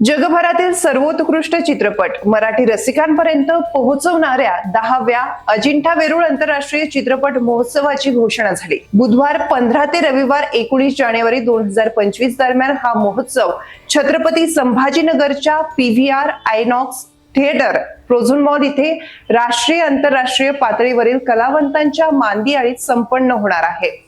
जगभरातील सर्वोत्कृष्ट चित्रपट मराठी रसिकांपर्यंत पोहोचवणाऱ्या दहाव्या अजिंठा वेरूळ आंतरराष्ट्रीय चित्रपट महोत्सवाची घोषणा झाली. बुधवार पंधरा ते रविवार एकोणीस जानेवारी दोन हजार पंचवीस दरम्यान हा महोत्सव Chhatrapati संभाजीनगरच्या P V R INOX theatre Prozone mall इथे राष्ट्रीय आंतरराष्ट्रीय पातळीवरील कलावंतांच्या मांदियाळीत संपन्न होणार आहे.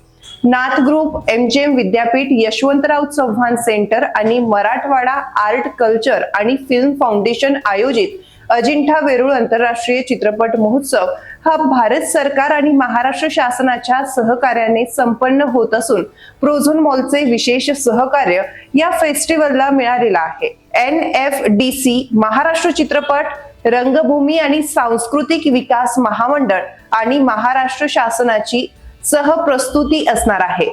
नाथ ग्रुप एमजीएम विद्यापीठ यशवंतराव चव्हाण सेंटर आणि मराठवाडा आर्ट कल्चर आणि फिल्म फाउंडेशन आयोजित अजिंठा वेरूळ आंतरराष्ट्रीय चित्रपट महोत्सव हा भारत सरकार आणि महाराष्ट्र शासनाच्या सहकार्याने संपन्न होत असून प्रोझोन मॉलचे विशेष सहकार्य या फेस्टिवलला मिळालेला आहे. N F D C Maharashtra चित्रपट रंगभूमी आणि सांस्कृतिक विकास महामंडळ आणि महाराष्ट्र शासनाची सह प्रस्तुती असणार आहे.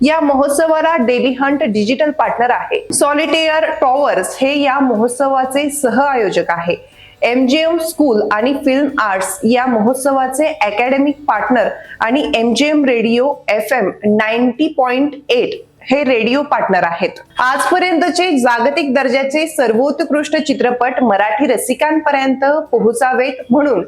या महोत्सवाला डेली हंट डिजिटल पार्टनर आहे. सॉलिटेअर टॉवर्स हे या महोत्सवाचे सह आयोजक आहे. एमजीएम स्कूल आणि फिल्म आर्ट्स या महोत्सवाचे अकॅडमिक पार्टनर आणि MGM radio F M ninety point eight हे रेडिओ पार्टनर आहेत. आजपर्यंतचे जागतिक दर्जाचे सर्वोत्कृष्ट चित्रपट मराठी रसिकांपर्यंत पोहोचावेत म्हणून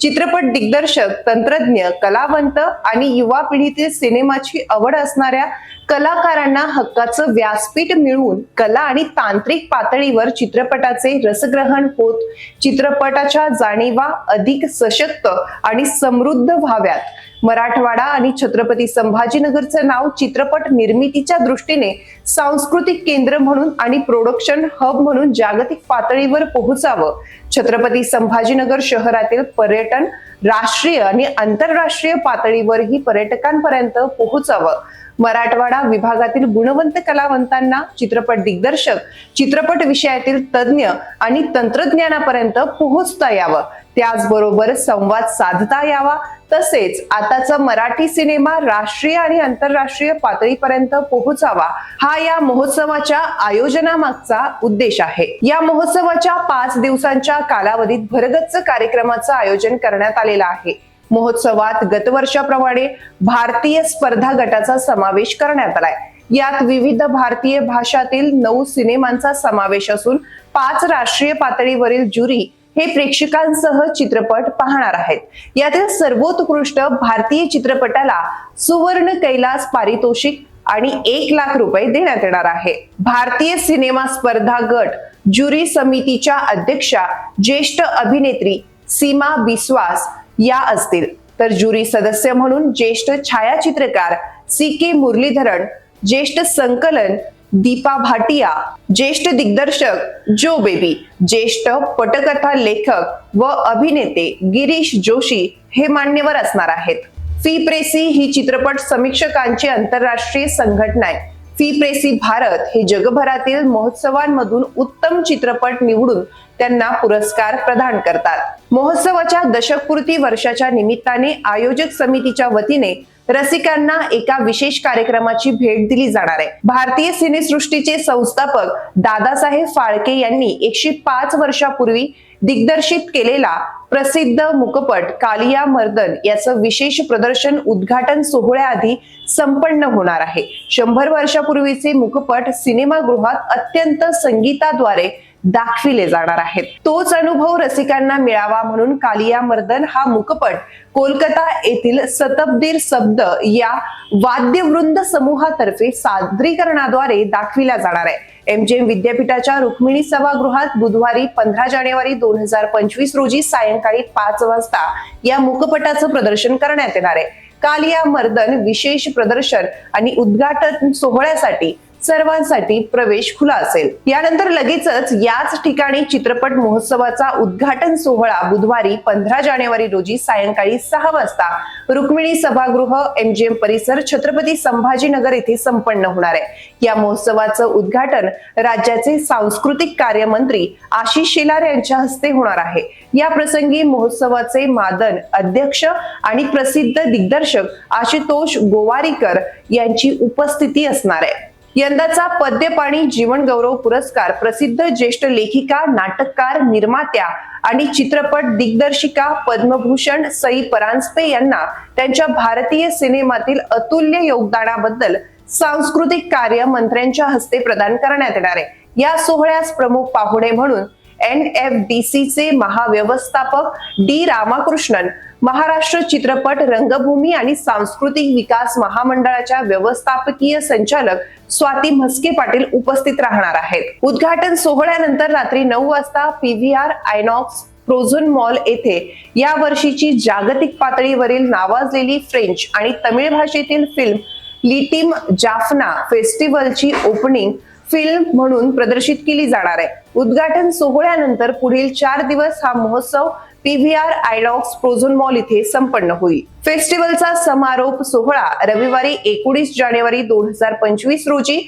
चित्रपट दिग्दर्शक तंत्रज्ञ कलावंत आणि युवा पिढीतील सिनेमाची आवड असणाऱ्या कलाकारांना हक्काचं व्यासपीठ मिळवून कला आणि तांत्रिक पातळीवर चित्रपटाचे रसग्रहण होत चित्रपटाच्या जाणीवा अधिक सशक्त आणि समृद्ध व्हाव्यात. मराठवाडा आणि छत्रपती संभाजीनगरचं नाव चित्रपट निर्मितीच्या दृष्टीने सांस्कृतिक केंद्र म्हणून आणि प्रोडक्शन हब म्हणून जागतिक पातळीवर पोहोचावं. छत्रपती संभाजीनगर शहरातील पर्यटन राष्ट्रीय आणि आंतरराष्ट्रीय पातळीवरही पर्यटकांपर्यंत पोहोचावं. मराठवाडा विभागातील गुणवंत कलावंतांना चित्रपट दिग्दर्शक चित्रपट विषयातील तज्ज्ञ आणि तंत्रज्ञानापर्यंत पोहोचता यावं. त्याचबरोबर संवाद साधता यावा. तसेच आताचा मराठी सिनेमा राष्ट्रीय आणि आंतरराष्ट्रीय पातळीपर्यंत पोहोचावा हा या महोत्सवाच्या आयोजनामागचा उद्देश आहे. या महोत्सवाच्या पाच दिवसांच्या कालावधीत भरगच्च कार्यक्रमाचं आयोजन करण्यात आलेलं आहे. महोत्सवात गतवर्षाप्रमाणे भारतीय स्पर्धा गटाचा समावेश करण्यात आलाय. यात विविध भारतीय भाषातील नऊ सिनेमांचा समावेश असून पाच राष्ट्रीय पातळीवरील ज्युरी हे प्रेक्षकांसह चित्रपट पाहणार आहेत. यातील सर्वोत्कृष्ट भारतीय चित्रपटाला सुवर्ण कैलास पारितोषिक आणि एक लाख रुपये देण्यात येणार आहे. भारतीय सिनेमा स्पर्धा गट ज्युरी समितीच्या अध्यक्षा ज्येष्ठ अभिनेत्री सीमा बिस्वास या असतील. तर ज्युरी सदस्य म्हणून ज्येष्ठ छायाचित्रकार सी के मुरलीधरन ज्येष्ठ संकलन दीपा भाटिया ज्येष्ठ दिग्दर्शक जो बेबी ज्येष्ठ पटकथा लेखक व अभिनेते गिरीश जोशी हे मान्यवर असणार आहेत. फी प्रेसी ही चित्रपट समीक्षकांची आंतरराष्ट्रीय संघटना आहे. फी प्रेसी भारत हे जगभरातील महोत्सवांमधून उत्तम चित्रपट निवडून त्यांना पुरस्कार प्रदान करतात. महोत्सवाच्या दशकपूर्ती वर्षाच्या निमित्ताने आयोजक समितीच्या वतीने रसिकांना एका विशेष कार्यक्रमाची भेट दिली जाणार आहे. भारतीय सिनेसृष्टीचे संस्थापक दादासाहेब फाळके यांनी एकशे पाच वर्षापूर्वी दिग्दर्शित केलेला प्रसिद्ध मुकपट कालिया मर्दन याचं विशेष प्रदर्शन उद्घाटन सोहळ्याआधी संपन्न होणार आहे. शंभर वर्षापूर्वीचे मुकपट सिनेमागृहात अत्यंत संगीताद्वारे दाखविले जाणार आहेत. तोच अनुभव रसिकांना मिळावा म्हणून कालिया मर्दन हा मुकपट कोलकाता येथील सतबदीर शब्द या वाद्यवृंद समूहातर्फे सादरीकरणाद्वारे दाखविला जाणार आहे. एमजीएम विद्यापीठाच्या रुक्मिणी सभागृहात बुधवारी पंधरा जानेवारी दोन हजार पंचवीस रोजी सायंकाळी पाच वाजता या मुकपटाचं प्रदर्शन करण्यात येणार आहे. काल या मर्दन विशेष प्रदर्शन आणि उद्घाटन सोहळ्यासाठी सर्वांसाठी प्रवेश खुला असेल. यानंतर लगेचच याच ठिकाणी चित्रपट महोत्सवाचा उद्घाटन सोहळा बुधवारी पंधरा जानेवारी रोजी सायंकाळी सहा वाजता. रुक्मिणी सभागृह एमजीएम परिसर छत्रपती संभाजीनगर येथे संपन्न होणार आहे. या महोत्सवाचं उद्घाटन राज्याचे सांस्कृतिक कार्य मंत्री आशिष शेलार यांच्या हस्ते होणार आहे. या प्रसंगी महोत्सवाचे मादन अध्यक्ष आणि प्रसिद्ध दिग्दर्शक आशुतोष गोवारीकर यांची उपस्थिती असणार आहे. यंदाचा पद्यपाणी जीवन गौरव पुरस्कार प्रसिद्ध ज्येष्ठ लेखिका नाटककार निर्मात्या आणि चित्रपट दिग्दर्शिका पद्मभूषण सई परांजपे यांना त्यांच्या भारतीय सिनेमातील अतुल्य योगदानाबद्दल सांस्कृतिक कार्य मंत्र्यांच्या हस्ते प्रदान करण्यात येणार आहे. या सोहळ्यास प्रमुख पाहुणे म्हणून एन एफ डी सी चे महाव्यवस्थापक डी रामाकृष्णन महाराष्ट्र चित्रपट रंगभूमी आणि सांस्कृतिक विकास महामंडळाच्या व्यवस्थापकीय संचालक स्वाती म्हस्के पाटील उपस्थित राहणार आहेत. उद्घाटन सोहळ्यानंतर रात्री नऊ वाजता पीव्हीआर आयनॉक्स प्रोझोन मॉल येथे या वर्षीची जागतिक पातळीवरील नावाजलेली फ्रेंच आणि तमिळ भाषेतील फिल्म लिटिम जाफना फेस्टिवलची ओपनिंग फिल्म म्हणून प्रदर्शित केली जाणार आहे. उद्घाटन सोहळ्यानंतर पुढील चार दिवस हा महोत्सव पीव्हीआर आयडॉक्स प्रोझोन मॉल इथे संपन्न होईल फेस्टिवलचा समारोप सोहळा रविवारी एकोणीस जानेवारी दोन हजार पंचवीस रोजी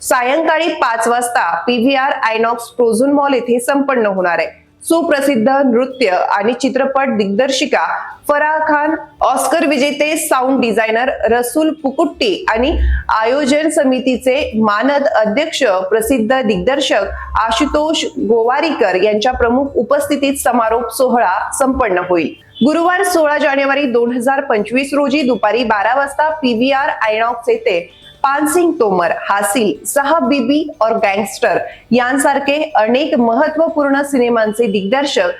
सायंकाळी पाच वाजता पीव्हीआर आयनॉक्स प्रोझोन मॉल येथे संपन्न होणार आहे. सुप्रसिद्ध नृत्य आणि चित्रपट दिग्दर्शिका फराह खान ऑस्कर विजेते साऊंड डिझायनर रसूल पुकुट्टी आणि आयोजन समितीचे मानद अध्यक्ष प्रसिद्ध दिग्दर्शक आशुतोष गोवारीकर यांच्या प्रमुख उपस्थितीत समारोप सोहळा संपन्न होईल. गुरुवार सोळा जानेवारी दोन हजार पंचवीस रोजी दुपारी बारा वाजता पीव्हीआर आयनॉक्स येथे पानसिंग तोमर हासिल सहा बीबी और गँगस्टर यांसारखे अनेक महत्त्वपूर्ण सिनेमांचे दिग्दर्शक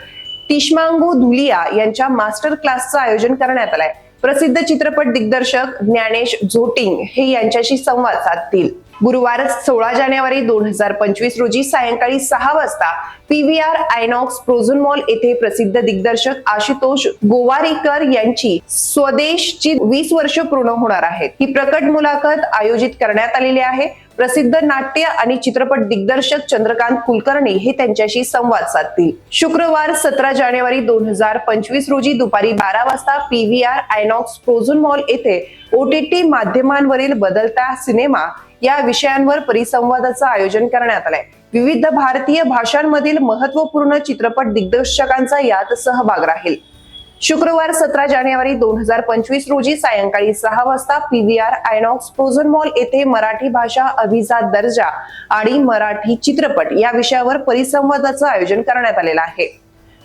तिश्मांगू धुलिया यांच्या मास्टर क्लासचं आयोजन करण्यात आलंय. प्रसिद्ध चित्रपट दिग्दर्शक ज्ञानेश झोटिंग हे यांच्याशी संवाद साधतील. गुरुवार सोळा जानेवारी दोन हजार पंचवीस रोजी सायंकाळी सहा वाजता पीव्हीआर आयनॉक्स प्रोझोन मॉल येथे प्रसिद्ध दिग्दर्शक आशुतोष गोवारीकर यांची स्वदेशची वीस वर्ष पूर्ण होणार आहेत. ही प्रकट मुलाखत आयोजित करण्यात आलेली आहे. प्रसिद्ध नाट्य आणि चित्रपट दिग्दर्शक चंद्रकांत कुलकर्णी हे त्यांच्याशी संवाद साधतील. शुक्रवार सतरा जानेवारी दोन हजार पंचवीस रोजी दुपारी बारा वाजता पीव्हीआर आयनॉक्स प्रोझून मॉल येथे ओटीटी माध्यमांवरील बदलता सिनेमा या विषयांवर परिसंवादाचं आयोजन करण्यात आलंय. विविध भारतीय भाषांमधील महत्त्वपूर्ण चित्रपट दिग्दर्शकांचा यात सहभाग राहील. शुक्रवार सतरा जानेवारी दोन हजार पंचवीस रोजी सायंकाळी सहा वाजता पीव्हीआर आयनॉक्स प्रोझन मॉल येथे मराठी भाषा अभिजात दर्जा आणि मराठी चित्रपट या विषयावर परिसंवादाचं आयोजन करण्यात आलेलं आहे.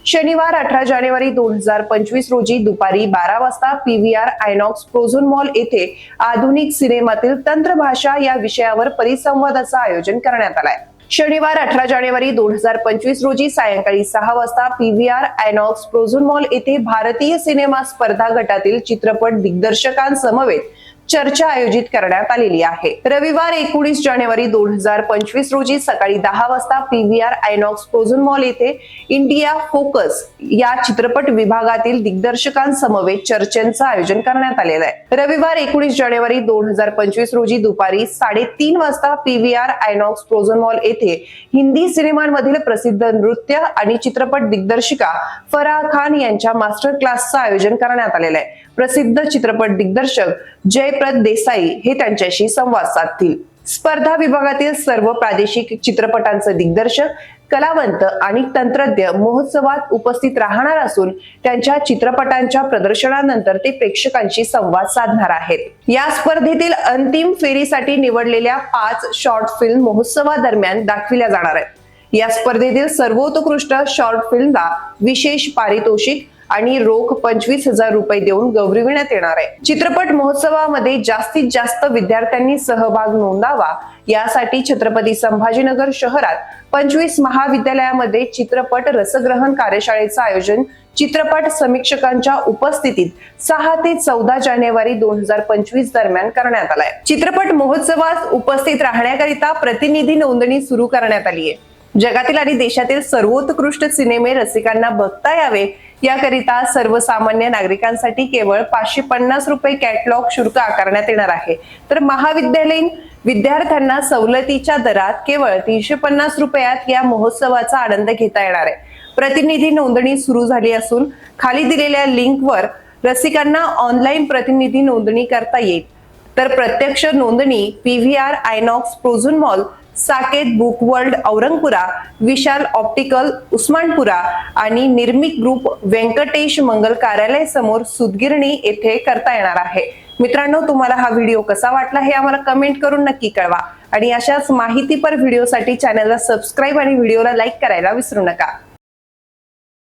शनिवार अठरा जानेवारी दोन हजार पंचवीस रोजी दुपारी बारा वाजता पीव्हीआर आयनॉक्स प्रोझोन मॉल येथे आधुनिक सिनेमातील तंत्रभाषा या विषयावर परिसंवादाचं आयोजन करण्यात आलंय. शनिवार अठरा जानेवारी दोन हजार पंचवीस रोजी सायंकाळी सहा वाजता पीव्हीआर आयनॉक्स प्रोझोन मॉल येथे भारतीय सिनेमा स्पर्धा गटातील चित्रपट दिग्दर्शकांसमवेत चर्चा आयोजित करण्यात आलेली आहे. रविवार एकोणीस जानेवारी दोन हजार पंचवीस रोजी सकाळी दहा वाजता पीव्हीआर आयनॉक्स प्रोझन मॉल येथे इंडिया फोकस या चित्रपट विभागातील दिग्दर्शकांसमवेत चर्चेचं आयोजन करण्यात आलेलं आहे. रविवार एकोणीस जानेवारी दोन हजार पंचवीस रोजी दुपारी साडेतीन वाजता पीव्हीआर आयनॉक्स प्रोझन मॉल येथे हिंदी सिनेमांमधील प्रसिद्ध नृत्य आणि चित्रपट दिग्दर्शिका फराह खान यांच्या मास्टर क्लासचं आयोजन करण्यात आलेलं आहे. प्रसिद्ध चित्रपट दिग्दर्शक जयप्रद देसाई हे त्यांच्याशी संवाद साधतील. स्पर्धा विभागातील सर्व प्रादेशिक चित्रपटांचं दिग्दर्शक कलावंत आणि तंत्रज्ञ महोत्सवात उपस्थित राहणार असून त्यांच्या चित्रपटांच्या प्रदर्शनानंतर ते प्रेक्षकांशी संवाद साधणार आहेत. या स्पर्धेतील अंतिम फेरीसाठी निवडलेल्या पाच शॉर्ट फिल्म महोत्सवादरम्यान दाखविल्या जाणार आहेत. या स्पर्धेतील सर्वोत्कृष्ट शॉर्ट फिल्मला विशेष पारितोषिक आणि रोख पंचवीस हजार रुपये देऊन गौरविण्यात येणार आहे. चित्रपट महोत्सवामध्ये जास्तीत जास्त विद्यार्थ्यांनी सहभाग नोंदावा यासाठी छत्रपती संभाजीनगर शहरात पंचवीस महाविद्यालयामध्ये चित्रपट रसग्रहण कार्यशाळेचं आयोजन चित्रपट समीक्षकांच्या उपस्थितीत सहा ते चौदा जानेवारी दोन हजार पंचवीस दरम्यान करण्यात आलाय. चित्रपट महोत्सवात उपस्थित राहण्याकरिता प्रतिनिधी नोंदणी सुरू करण्यात आली आहे जगातील आणि देशातील सर्वोत्कृष्ट सिनेमे रसिकांना बघता यावे याकरिता सर्वसामान्य नागरिकांसाठी केवळ पाचशे पन्नास रुपये कॅटलॉग शुल्क आकारण्यात येणार आहे. तर महाविद्यालयीन विद्यार्थ्यांना सवलतीच्या दरात केवळ तीनशे पन्नास रुपयात या महोत्सवाचा आनंद घेता येणार आहे. प्रतिनिधी नोंदणी सुरू झाली असून खाली दिलेल्या लिंकवर रसिकांना ऑनलाईन प्रतिनिधी नोंदणी करता येईल. तर प्रत्यक्ष नोंदणी PVR INOX Prozone mall Saket book world Aurangpura Vishal optical Usmanpura आणि निर्मिक ग्रुप व्यंकटेश मंगल कार्यालय समोर सुदगिरणी येथे करता येणार आहे. मित्रांनो तुम्हाला हा व्हिडिओ कसा वाटला हे आम्हाला कमेंट करून नक्की कळवा. आणि अशाच माहितीपर व्हिडिओसाठी चॅनलला सबस्क्राईब आणि व्हिडिओला लाईक करायला विसरू नका.